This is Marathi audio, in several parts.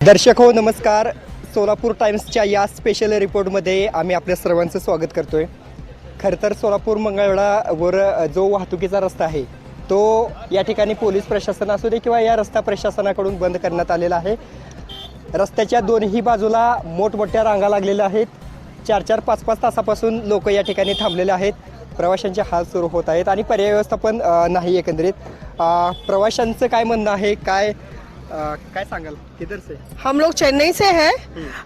दर्शक हो नमस्कार. सोलापूर टाइम्सच्या या स्पेशल रिपोर्टमध्ये आम्ही आपल्या सर्वांचं स्वागत करतोय. खरं तर सोलापूर मंगळवेढावर जो वाहतुकीचा रस्ता आहे तो या ठिकाणी पोलीस प्रशासन असू दे किंवा या रस्ता प्रशासनाकडून बंद करण्यात आलेला आहे. रस्त्याच्या दोन्ही बाजूला मोठमोठ्या रांगा लागलेल्या आहेत. चार चार पाच पाच तासापासून लोक या ठिकाणी थांबलेले आहेत. प्रवाशांचे हाल सुरू होत आहेत आणि पर्याय व्यवस्थापन नाही एकंदरीत. प्रवाशांचं काय म्हणणं आहे? काय काय सांगाल? किधर से? हम लोग चेन्नई से हैं।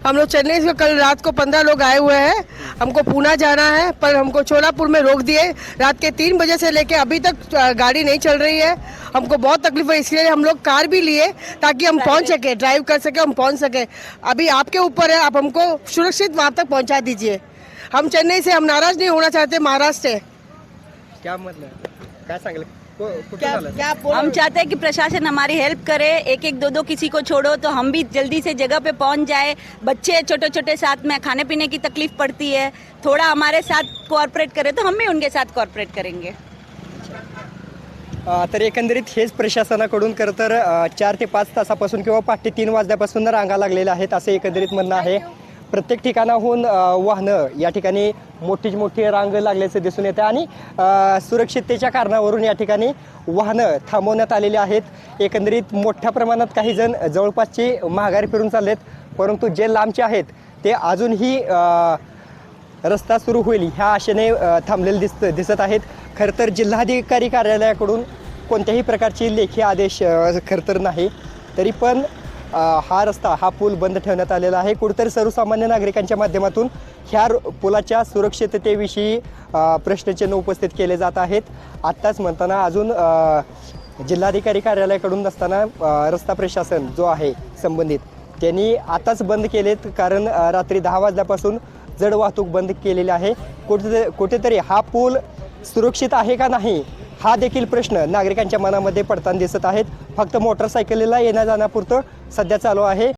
हम लोग चेन्नई से कल रात को पंद्रह लोग आए हुए हैं। हमको पूना जाना है पर हमको चोलापुर में रोक दिए। रात के तीन बजे से लेके अभी तक गाड़ी नहीं चल रही है। हमको बहुत तकलीफ़ है इसलिए हम लोग कार भी लिए ताकि हम पहुँच सके ड्राइव कर सके हम पहुँच सके। अभी आपके ऊपर है आप हमको सुरक्षित वहाँ तक पहुँचा दीजिए। हम चेन्नई से हम नाराज़ नहीं होना चाहते महाराष्ट्र से। क्या मतलब? काय सांगले? को- कुठून आलं? हम चाहते हैं कि प्रशासन हमारी हेल्प करे एक एक दो दो किसी को छोड़ो तो हम भी जल्दी से जगह पे पहुंच जाए। बच्चे छोटे छोटे साथ में खाने पीने की तकलीफ पड़ती है। थोड़ा हमारे साथ कोऑपरेट करे तो हम भी उनके साथ कोऑपरेट करेंगे। अ, तर एकंदरीत हेच प्रशासनाकडून खरं तर चार ते पाच तासापासून किंवा पहाटे तीन वाजल्यापासून रांगा लागलेल्या आहेत असं एकंदरीत म्हणणं आहे. प्रत्येक ठिकाणाहून वाहनं या ठिकाणी मोठीच मोठी रांग लागल्याचं दिसून येतं आणि सुरक्षिततेच्या कारणावरून या ठिकाणी वाहनं थांबवण्यात आलेली आहेत. एकंदरीत मोठ्या प्रमाणात काही जण जवळपासची महागारी फिरून चाललेत परंतु जे लांबचे आहेत ते अजूनही रस्ता सुरू होईल ह्या आशेने थांबलेलं थांबलेले दिसत दिसत आहेत. खरं तर जिल्हाधिकारी कार्यालयाकडून कोणत्याही प्रकारची लेखी आदेश खरं तर नाही. तरी पण हा रस्ता हा पूल बंद ठेवण्यात आलेला आहे. कुठेतरी सर्वसामान्य नागरिकांच्या माध्यमातून ह्या पुलाच्या सुरक्षिततेविषयी प्रश्नचिन्ह उपस्थित केले जात आहेत. आत्ताच म्हणताना अजून जिल्हाधिकारी कार्यालयाकडून नसताना रस्ता प्रशासन जो आहे संबंधित त्यांनी आताच बंद केलेत कारण रात्री दहा वाजल्यापासून जड वाहतूक बंद केलेली आहे. कुठे कुठेतरी हा पूल सुरक्षित आहे का नाही हा देखील प्रश्न नागरिकांच्या मनामध्ये पडताना दिसत आहेत. फक्त मोटरसायकलीला येण्या जाण्यापुरतं सध्या चालू आहे.